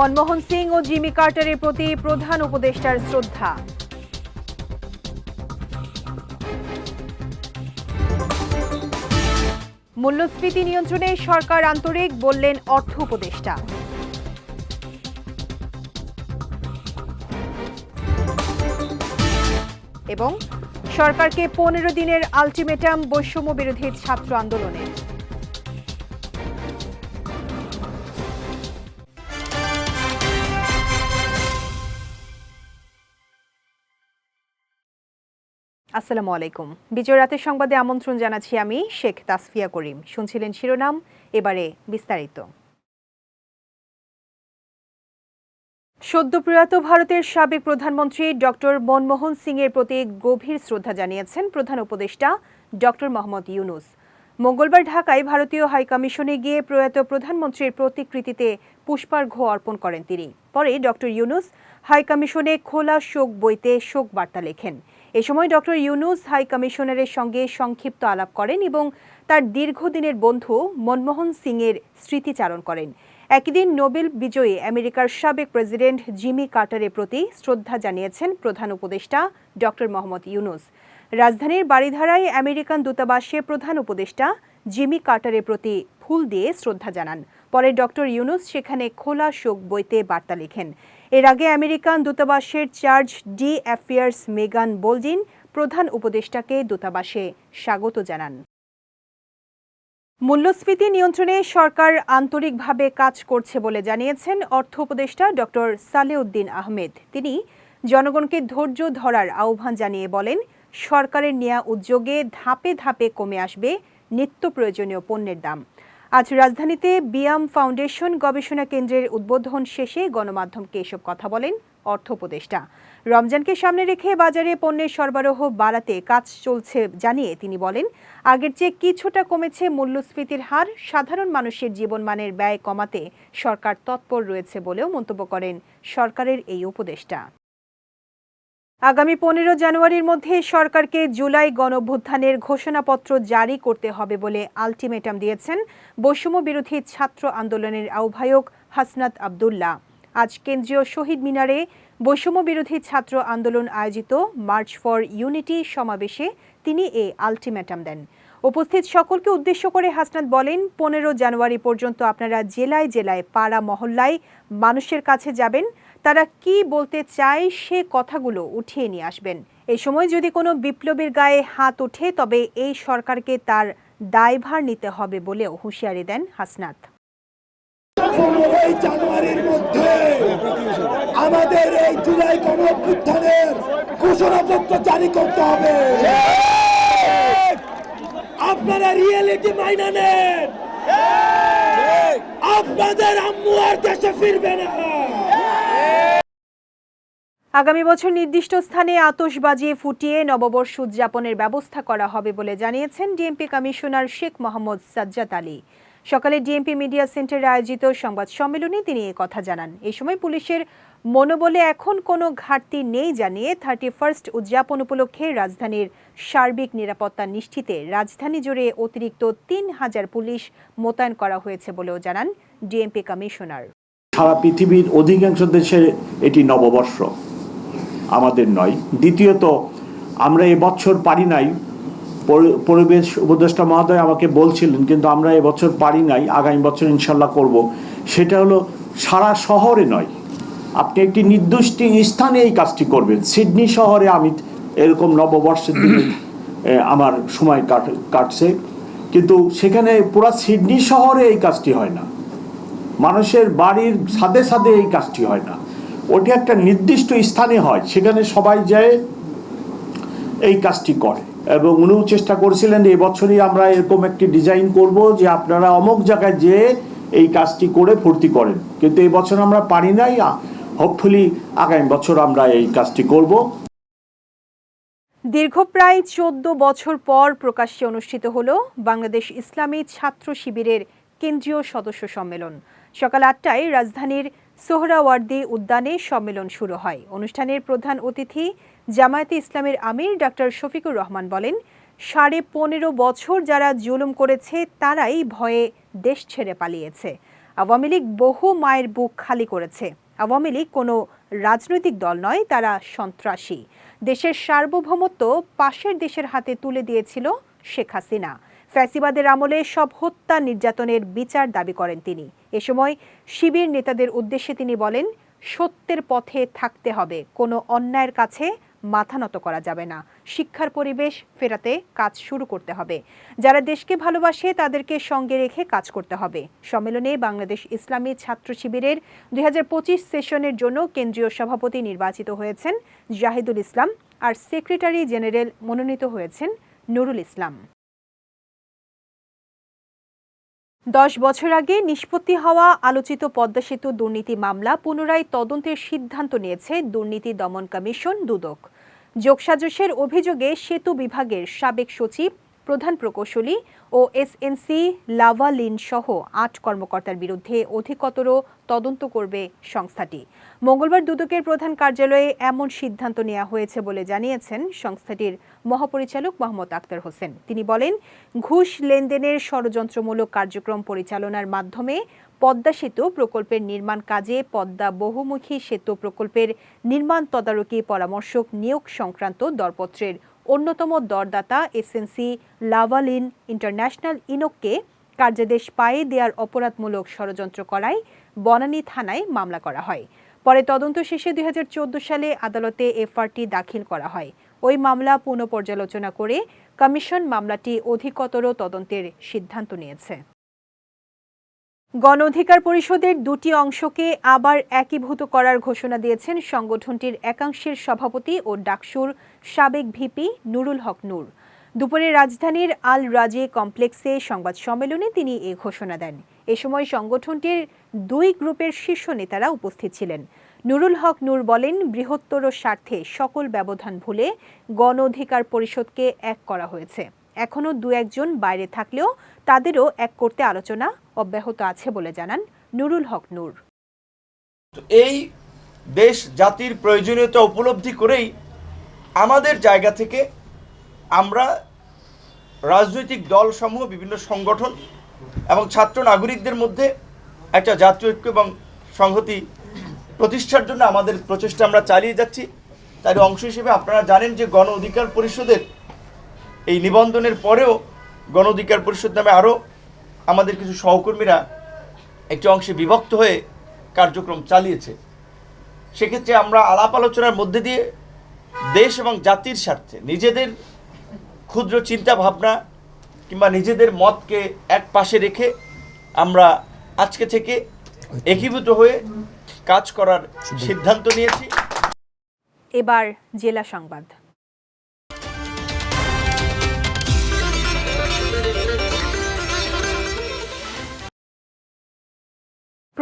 মনমোহন সিং ও জিমি কার্টারের প্রতি প্রধান উপদেষ্টার শ্রদ্ধা। মূল্যস্ফীতি নিয়ন্ত্রণে সরকার আন্তরিক বললেন অর্থ উপদেষ্টা। এবং সরকারকে পনেরো দিনের আলটিমেটাম বৈষম্য বিরোধী ছাত্র আন্দোলনের। আসসালামু আলাইকুম। বিজয় রাতের সংবাদে আমন্ত্রণ জানাচ্ছি আমি শেখ তাসফিয়া করিম। শুনছিলেন শিরোনাম, এবারে বিস্তারিত। সদ্য প্রয়াত ভারতের সাবেক প্রধানমন্ত্রী ডক্টর মনমোহন সিং এর প্রতি গভীর শ্রদ্ধা জানিয়েছেন প্রধান উপদেষ্টা ডক্টর মোহাম্মদ ইউনুস। মঙ্গলবার ঢাকায় ভারতীয় হাইকমিশনে গিয়ে প্রয়াত প্রধানমন্ত্রীর প্রতিকৃতিতে পুষ্পার্ঘ্য অর্পণ করেন তিনি। পরে ডক্টর ইউনুস হাইকমিশনে খোলা শোক বইতে শোক বার্তা লেখেন। এ সময় ডক্টর ইউনুস হাই কমিশনারের সঙ্গে সংক্ষিপ্ত আলাপ করেন এবং তার দীর্ঘদিনের বন্ধু মনমোহন সিং এর স্মৃতিচারণ করেন। একই দিন নোবেল বিজয়ী আমেরিকার সাবেক প্রেসিডেন্ট জিমি কার্টারের প্রতি শ্রদ্ধা জানিয়েছেন প্রধান উপদেষ্টা ডক্টর মোহাম্মদ ইউনুস। রাজধানীর বাড়িধারায় আমেরিকান দূতাবাসে প্রধান উপদেষ্টা জিমি কার্টারের প্রতি ফুল দিয়ে শ্রদ্ধা জানান। পরে ডক্টর ইউনুস সেখানে খোলা শোক বইতে বার্তা লেখেন। এর আগে আমেরিকান দূতাবাসের চার্জ ডি অ্যাফেয়ার্স মেগান বোলজিন, প্রধান উপদেষ্টাকে দূতাবাসে স্বাগত জানান। মূল্যস্ফীতি নিয়ন্ত্রণে সরকার আন্তরিকভাবে কাজ করছে বলে জানিয়েছেন অর্থ উপদেষ্টা ডক্টর সালেউদ্দিন আহমেদ। তিনি জনগণকে ধৈর্য ধরার আহ্বান জানিয়ে বলেন, সরকারের নেয়া উদ্যোগে ধাপে ধাপে কমে আসবে নিত্য প্রয়োজনীয় পণ্যের দাম। আজ রাজধানীতে বিয়াম ফাউন্ডেশন গবেষণা কেন্দ্রের উদ্বোধন শেষে গণমাধ্যমকে এসব কথা বলেন অর্থ উপদেষ্টা। রমজানকে সামনে রেখে বাজারে পণ্যের সরবরাহ বাড়াতে কাজ চলছে জানিয়ে তিনি বলেন, আগের চেয়ে কিছুটা কমেছে মূল্যস্ফীতির হার, সাধারণ মানুষের জীবনমানের ব্যয় কমাতে সরকার তৎপর রয়েছে বলেও মন্তব্য করেন সরকারের এই উপদেষ্টা। আগামী পনেরো জানুয়ারির মধ্যে সরকারকে জুলাই গণভ্যুত্থানের ঘোষণাপত্র জারি করতে হবে বলে আলটিমেটাম দিয়েছেন বৈষম্য বিরোধী ছাত্র আন্দোলনের আহ্বায়ক হাসনাত আবদুল্লাহ। আজ কেন্দ্রীয় শহীদ মিনারে বৈষম্য বিরোধী ছাত্র আন্দোলন আয়োজিত মার্চ ফর ইউনিটি সমাবেশে তিনি এ আলটিমেটাম দেন। উপস্থিত সকলকে উদ্দেশ্য করে হাসনাত বলেন, পনেরো জানুয়ারি পর্যন্ত আপনারা জেলায় জেলায় পাড়া মহল্লায় মানুষের কাছে যাবেন তারা কি বলতে চায় সে কথাগুলো উঠিয়ে নিয়ে আসবেন। এই সময় যদি কোনো বিপ্লবীর গায়ে হাত ওঠে, তবে এই সরকারকে তার দায়ভার নিতে হবে বলেও হুঁশিয়ারি দেন হাসনাত। আমাদের এই জুলাই গণঅভ্যুত্থানের ঘোষণাপত্র জারি করতে হবে। আপনারা রিয়েলিটি মাইনা নেন আপনাদের আম্মু আর দেশে ফিরবে না। আগামী বছর নির্দিষ্ট স্থানে আতশবাজি ফুটিয়ে নববর্ষ উদযাপনের ব্যবস্থা করা হবে বলে জানিয়েছেন ডিএমপি কমিশনার শেখ মোহাম্মদ সাজ্জাদ আলী। সকালে ডিএমপি মিডিয়া সেন্টারে আয়োজিত সংবাদ সম্মেলনে তিনি কথা জানান। এই সময় পুলিশের মনোবলে এখন কোনো ঘাটতি নেই জানিয়ে থার্টি ফার্স্ট উদযাপন উপলক্ষে রাজধানীর সার্বিক নিরাপত্তা নিশ্চিতে রাজধানী জুড়ে অতিরিক্ত তিন হাজার পুলিশ মোতায়েন করা হয়েছে বলেও জানান ডিএমপি কমিশনার। সারা পৃথিবীর অধিকাংশ দেশে এটি নববর্ষ। আমাদের নয়। দ্বিতীয়ত আমরা এবছর পারি নাই। পরি- পরিবেশ উপদেষ্টা মহোদয় আমাকে বলছিলেন কিন্তু আমরা এবছর পারি নাই আগামী বছর ইনশাল্লাহ করব। সেটা হলো সারা শহরে নয়। আপনি একটি নির্দিষ্ট স্থানে এই কাজটি করবেন। সিডনি শহরে আমি এরকম নববর্ষের দিনে এ, আমার সময় কাট কাটছে। কিন্তু সেখানে পুরা সিডনি শহরে এই কাজটি হয় না। মানুষের বাড়ির সাথে সাথে এই কাজটি হয় না। ওটি একটা নির্দিষ্ট স্থানে হয়, সেখানে সবাই যায়, এই কাজটি করে। এবং উনিও চেষ্টা করেছিলেন এই বছরই আমরা এরকম একটি ডিজাইন করব যে আপনারা অমুক জায়গায় যেয়ে এই কাজটি করে ফুর্তি করেন। কিন্তু এই বছর আমরা পারি নাই হোপফুলি আগামী বছর আমরা এই কাজটি করব। দীর্ঘ প্রায় চোদ্দ বছর পর প্রকাশ্যে অনুষ্ঠিত হল বাংলাদেশ ইসলামী ছাত্র শিবিরের কেন্দ্রীয় সদস্য সম্মেলন। সকাল আটটায় রাজধানীর সোহরাওয়ার্দী উদ্যানে সম্মেলন শুরু হয়। অনুষ্ঠানের প্রধান অতিথি জামায়াতে ইসলামের আমির ডাক্তার শফিকুর রহমান বলেন, সাড়ে পনেরো বছর যারা জুলুম করেছে, তারাই ভয়ে দেশ ছেড়ে পালিয়েছে। আওয়ামী লীগ বহু মায়ের বুক খালি করেছে। আওয়ামী লীগ কোনো রাজনৈতিক দল নয়, তারা সন্ত্রাসী। দেশের সার্বভৌমত্ব পাশের দেশের হাতে তুলে দিয়েছিল শেখ হাসিনা। ফ্যাসিবাদের আমলে সব হত্যা নির্যাতনের বিচার দাবি করেন তিনি। এ সময় শিবির নেতাদের উদ্দেশ্যে তিনি বলেন, সত্যের পথে থাকতে হবে, কোনো অন্যায়ের কাছে মাথা নত করা যাবে না, শিক্ষার পরিবেশ ফেরাতে কাজ শুরু করতে হবে। যারা দেশকে ভালোবাসে তাদেরকে সঙ্গে রেখে কাজ করতে হবে। সম্মেলনে বাংলাদেশ ইসলামী ছাত্র শিবিরের দুই হাজার পঁচিশ সেশনের জন্য কেন্দ্রীয় সভাপতি নির্বাচিত হয়েছেন জাহিদুল ইসলাম আর সেক্রেটারি জেনারেল মনোনীত হয়েছেন নুরুল ইসলাম। দশ বছর আগে নিষ্পত্তি হওয়া আলোচিত পদ্মা সেতু দুর্নীতি মামলা পুনরায় তদন্তের সিদ্ধান্ত নিয়েছে দুর্নীতি দমন কমিশন দুদক। যোগসাজসের অভিযোগে সেতু বিভাগের সাবেক সচিব প্রধান প্রকৌশলী ও এসএনসি লাভালিন সহ আট কর্মকর্তার বিরুদ্ধে অধিকতর তদন্ত করবে সংস্থাটি। মঙ্গলবার দুদকের প্রধান কার্যালয়ে এমন সিদ্ধান্ত নেওয়া হয়েছে বলে জানিয়েছেন সংস্থাটির মহাপরিচালক মোহাম্মদ আক্তার হোসেন। তিনি বলেন, ঘুষ লেনদেনের ষড়যন্ত্রমূলক কার্যক্রম পরিচালনার মাধ্যমে পদ্মা সেতু প্রকল্পের নির্মাণ কাজে পদ্মা বহুমুখী সেতু প্রকল্পের নির্মাণ তদারকি পরামর্শক নিয়োগ সংক্রান্ত দরপত্রের অন্যতম দরদাতা এসএনসি লাভালিন ইন্টারন্যাশনাল ইনোককে কার্যাদেশ পায়ে দেওয়ার অপরাধমূলক ষড়যন্ত্র করায় বনানী থানায় মামলা করা হয়। পরে তদন্ত শেষে দুই হাজার চৌদ্দ সালে আদালতে এফআরটি দাখিল করা হয়। ওই মামলা পুনঃপর্যালোচনা করে কমিশন মামলাটি অধিকতর তদন্তের সিদ্ধান্ত নিয়েছে। গণ অধিকার পরিষদের দুটি অংশকে আবার একীভূত করার ঘোষণা দিয়েছেন সংগঠনটির একাংশের সভাপতি ও ডাকসুর সাবেক ভিপি নুরুল হক নূর। দুপুরে রাজধানীর আল রাজে কমপ্লেক্সে সংবাদ সম্মেলনে তিনি এ ঘোষণা দেন। এ সময় সংগঠনটির দুই গ্রুপের শীর্ষ নেতারা উপস্থিত ছিলেন। নুরুল হক নূর বলেন, বৃহত্তর স্বার্থে সকল ব্যবধান ভুলে গণ অধিকার পরিষদকে এক করা হয়েছে। এখনও দু একজন বাইরে থাকলেও তাদেরও এক করতে আলোচনা অব্যাহত আছে বলে জানান নুরুল হক নূর। এই দেশ জাতির প্রয়োজনীয়তা উপলব্ধি করেই আমাদের জায়গা থেকে আমরা রাজনৈতিক দলসমূহ, বিভিন্ন সংগঠন এবং ছাত্র নাগরিকদের মধ্যে একটা জাতীয় ঐক্য এবং সংহতি প্রতিষ্ঠার জন্য আমাদের প্রচেষ্টা আমরা চালিয়ে যাচ্ছি। তার অংশ হিসেবে আপনারা জানেন যে গণ অধিকার পরিষদের এই নিবন্ধনের পরেও গণ অধিকার পরিষদ নামে আরও আমাদের কিছু সহকর্মীরা একটি অংশে বিভক্ত হয়ে কার্যক্রম চালিয়েছে। সেক্ষেত্রে আমরা আলাপ আলোচনার মধ্যে দিয়ে দেশ এবং জাতির স্বার্থে নিজেদের ক্ষুদ্র চিন্তা ভাবনা কিংবা নিজেদের মতকে এক পাশে রেখে আমরা আজকে থেকে একীভূত হয়ে কাজ করার সিদ্ধান্ত নিয়েছি। এবার জেলা সংবাদ।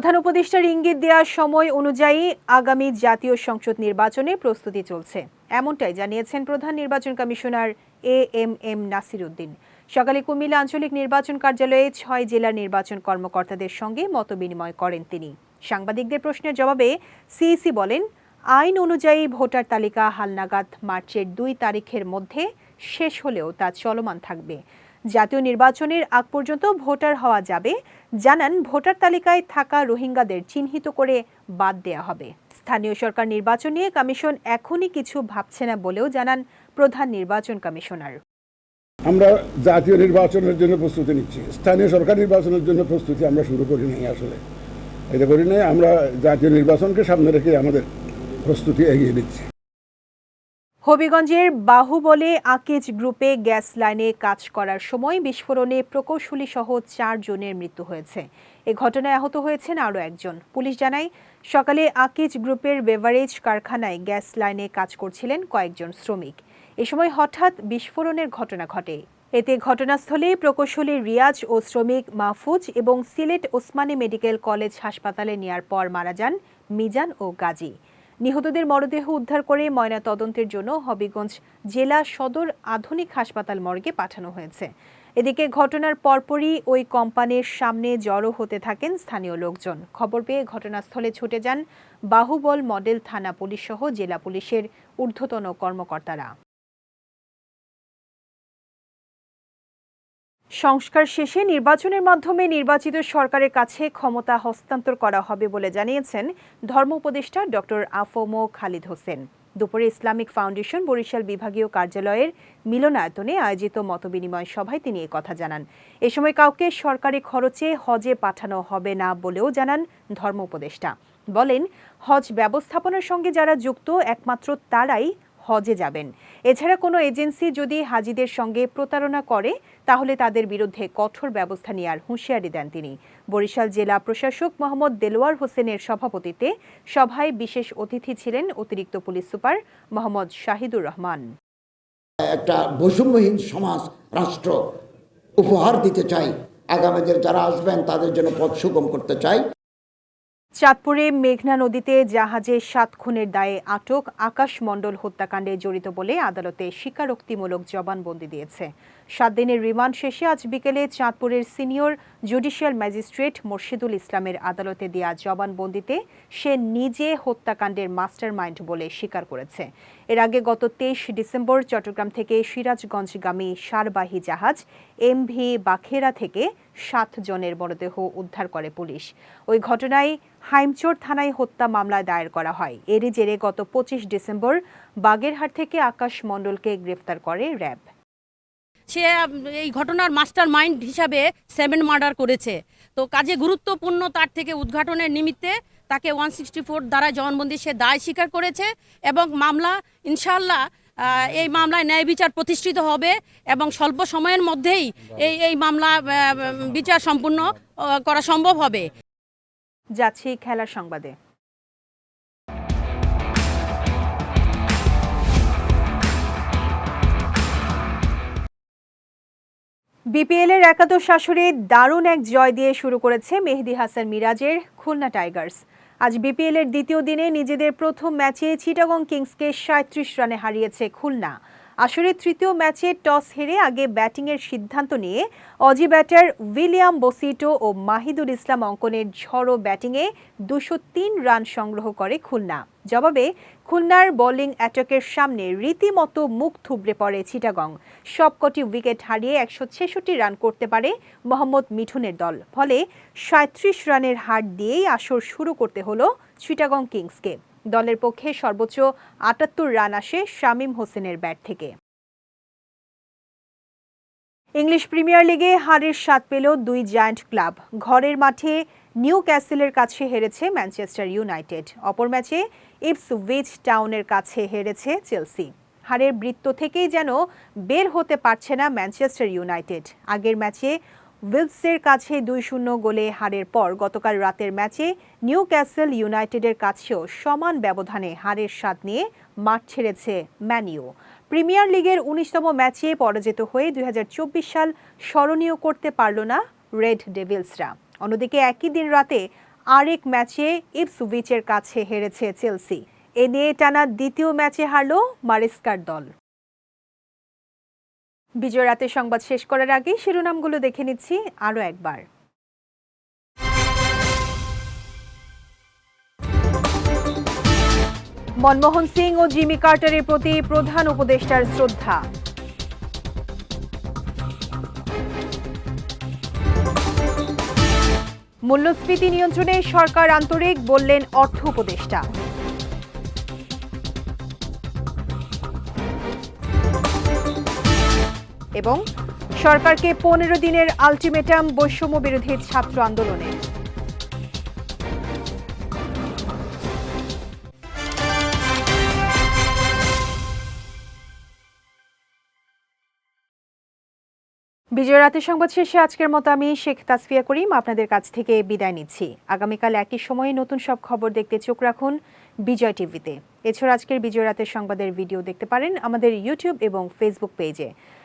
প্রধান উপদেষ্টার ইঙ্গিত দেওয়ার সময় অনুযায়ী আগামী জাতীয় সংসদ নির্বাচনে প্রস্তুতি চলছে। এমনটাই জানিয়েছেন প্রধান নির্বাচন commissioner A M M Nasir Uddin সকালে কুমিল্লা আঞ্চলিক নির্বাচন কার্যালয়ে ছয় জেলার নির্বাচন কর্মকর্তাদের সঙ্গে মতবিনিময় করেন তিনি। সাংবাদিকদের প্রশ্নের জবাবে সিইসি বলেন, আইন অনুযায়ী ভোটার তালিকা হালনাগাদ মার্চের দুই তারিখের মধ্যে শেষ হলেও তা চলমান থাকবে। জাতীয় নির্বাচনের আগ পর্যন্ত ভোটার হওয়া যাবে। জানান, ভোটার তালিকায় থাকা রোহিঙ্গাদের চিহ্নিত করে বাদ দেয়া হবে। স্থানীয় সরকার নির্বাচন নিয়ে কমিশন এখনই কিছু ভাবছে না বলেও জানান প্রধান নির্বাচন কমিশনার। আমরা জাতীয় নির্বাচনের জন্য প্রস্তুতি নিচ্ছি। স্থানীয় সরকার নির্বাচনের জন্য প্রস্তুতি আমরা শুরু করি নাই আসলে। এটা করি নাই, আমরা জাতীয় নির্বাচনকে সামনে রেখে আমাদের প্রস্তুতি এগিয়ে দিচ্ছি হবিগঞ্জের বাহুবলে আকিজ গ্রুপে গ্যাস লাইনে কাজ করার সময় বিস্ফোরণে প্রকৌশলী সহ চার জনের মৃত্যু হয়েছে। এ ঘটনায় আহত হয়েছেন আরও একজন। পুলিশ জানায়, সকালে আকিজ গ্রুপের বেভারেজ কারখানায় গ্যাস লাইনে কাজ করছিলেন কয়েকজন শ্রমিক। এ সময় হঠাৎ বিস্ফোরণের ঘটনা ঘটে। এতে ঘটনাস্থলে প্রকৌশলী রিয়াজ ও শ্রমিক মাহফুজ এবং সিলেট ওসমানী মেডিকেল কলেজ হাসপাতালে নেয়ার পর মারা যান মিজান ও গাজী। নিহতদের মরদেহ উদ্ধার করে ময়না তদন্তের জন্য হবিগঞ্জ জেলা সদর আধুনিক হাসপাতাল মর্গে পাঠানো হয়েছে। এদিকে ঘটনার পরপরই ওই কোম্পানির সামনে জড়ো হতে থাকেন স্থানীয় লোকজন। খবর পেয়ে ঘটনাস্থলে ছুটে যান বাহুবল মডেল থানা পুলিশ সহ জেলা পুলিশের ঊর্ধ্বতন কর্মকর্তারা। সংস্কার শেষে নির্বাচনের মাধ্যমে নির্বাচিত সরকারের কাছে ক্ষমতা হস্তান্তর করা হবে বলে জানিয়েছেন ধর্ম উপদেষ্টা ডক্টর আফমো খালিদ হোসেন। দুপুরে ইসলামিক ফাউন্ডেশন বরিশাল বিভাগীয় কার্যালয়ের মিলনায়তনে আয়োজিত মতবিনিময় সভায় তিনি কথা জানান। এ সময় কাউকে সরকারি খরচে হজে পাঠানো হবে না বলেও জানান ধর্ম উপদেষ্টা। বলেন, হজ ব্যবস্থাপনার সঙ্গে যারা যুক্ত, একমাত্র তারাই হজে যাবেন। এছাড়া কোনো এজেন্সি যদি হাজিদের সঙ্গে প্রতারণা করে, তাহলে তাদের বিরুদ্ধে কঠোর ব্যবস্থা নেওয়ার হুঁশিয়ারি দেন তিনি। বরিশাল জেলা প্রশাসক মোহাম্মদ দেলোয়ার হোসেনের সভাপতিত্বে সভায় বিশেষ অতিথি ছিলেন অতিরিক্ত পুলিশ সুপার মোহাম্মদ শাহিদুর রহমান। একটা বৈষম্যহীন সমাজ, রাষ্ট্র উপহার দিতে চাই। আগামীদের যারা আসবেন, তাদের জন্য পথ সুগম করতে চাই। চাঁদপুরে মেঘনা নদীতে জাহাজে সাত খুনের দায়ে আটক আকাশ মণ্ডল হত্যাকাণ্ডে জড়িত বলে আদালতে স্বীকারোক্তিমূলক জবানবন্দি দিয়েছে। সাত দিনের রিমান্ড শেষে আজ বিকেলে চাঁদপুরের সিনিয়র জুডিশিয়াল ম্যাজিস্ট্রেট মোর্শেদুল ইসলামের আদালতে দেয়া জবানবন্দিতে সে নিজে হত্যাকাণ্ডের মাস্টারমাইন্ড বলে স্বীকার করেছে। এর আগে গত তেইশ ডিসেম্বর চট্টগ্রাম থেকে সিরাজগঞ্জগামী সারবাহী জাহাজ এমভি বাখেরা থেকে সাত জনের মরদেহ উদ্ধার করে পুলিশ। ওই ঘটনায় হাইমচোর থানায় হত্যা মামলা দায়ের করা হয়। এরই জেরে গত পঁচিশ ডিসেম্বর বাগেরহাট থেকে আকাশ মণ্ডলকে গ্রেফতার করে র্যাব। সে এই ঘটনার মাস্টার মাইন্ড হিসাবে সেভেন মার্ডার করেছে। তো কাজে গুরুত্বপূর্ণ তার থেকে উদ্ঘাটনের নিমিত্তে তাকে ওয়ান সিক্সটি ফোর দ্বারা জবানবন্দি সে দায় স্বীকার করেছে এবং মামলা ইনশাল্লাহ এই মামলায় ন্যায় বিচার প্রতিষ্ঠিত হবে এবং স্বল্প সময়ের মধ্যেই এই এই মামলা বিচার সম্পূর্ণ করা সম্ভব হবে। যাচ্ছি খেলার সংবাদে। বিপিএল এর একাদশ শাশুড়ি দারুণ এক জয় দিয়ে শুরু করেছে মেহেদি হাসান মিরাজের খুলনা টাইগার্স। আজ বিপিএল এর দ্বিতীয় দিনে নিজেদের প্রথম ম্যাচে চিটাগং কিংসকে সাঁত্রিশ রানে হারিয়েছে খুলনা। আসরে তৃতীয় ম্যাচে টস হেরে আগে ব্যাটিংয়ের সিদ্ধান্ত নিয়ে অজি ব্যাটার উইলিয়াম বসিটো ও মাহিদুল ইসলাম অঙ্কনের ঝড়ো ব্যাটিংয়ে দুশো তিন রান সংগ্রহ করে খুলনা। জবাবে খুলনার বোলিং অ্যাটাকের সামনে রীতিমতো মুখ থুবড়ে পড়ে চিটাগং। সবকটি উইকেট হারিয়ে একশো ছেষট্টি রান করতে পারে মোহাম্মদ মিঠুনের দল। ফলে সাঁত্রিশ রানের হার দিয়েই আসর শুরু করতে হলো চিটাগং কিংসকে। দলের পক্ষে সর্বোচ্চ আটাত্তর রান আসে শামীম হোসেনের ব্যাট থেকে। ইংলিশ প্রিমিয়ার লিগে হারের স্বাদ পেল দুই জায়ান্ট ক্লাব। ঘরের মাঠে নিউ ক্যাসেলের কাছে হেরেছে ম্যানচেস্টার ইউনাইটেড। অপর ম্যাচে ইপসউইচ টাউনের কাছে হেরেছে চেলসি। হারের বৃত্ত থেকেই যেন বের হতে পারছে না ম্যানচেস্টার ইউনাইটেড। আগের ম্যাচে উইলসের কাছে দুই শূন্য গোলে হারের পর গতকাল রাতের ম্যাচে নিউ ক্যাসেল ইউনাইটেডের কাছেও সমান ব্যবধানে হারের স্বাদ নিয়ে মাঠ ছেড়েছে ম্যানিও প্রিমিয়ার লিগের উনিশতম ম্যাচে পরাজিত হয়ে দুই হাজার চব্বিশ সাল স্মরণীয় করতে পারল না রেড ডেভিলসরা। অন্যদিকে একই দিন রাতে আরেক ম্যাচে ইপসুইচের কাছে হেরেছে চেলসি। এ নিয়ে টানা দ্বিতীয় ম্যাচে হারল মারিস্কার দল। বিজয় রাতের সংবাদ শেষ করার আগে শিরোনামগুলো দেখে নিচ্ছি আরও একবার। মনমোহন সিং ও জিমি কার্টারের প্রতি প্রধান উপদেষ্টার শ্রদ্ধা। মূল্যস্ফীতি নিয়ন্ত্রণে সরকার আন্তরিক বললেন অর্থ উপদেষ্টা। এবং সরকারকে পনেরো দিনের আলটিমেটাম বৈষম্য বিরোধী ছাত্র আন্দোলনে। বিজয় রাতের সংবাদ শেষে আজকের মতো আমি শেখ তাসফিয়া করিম আপনাদের কাছ থেকে বিদায় নিচ্ছি। আগামীকাল একই সময়ে নতুন সব খবর দেখতে চোখ রাখুন বিজয় টিভিতে। এছাড়া আজকের বিজয় রাতের সংবাদের ভিডিও দেখতে পারেন আমাদের ইউটিউব এবং ফেসবুক পেজে।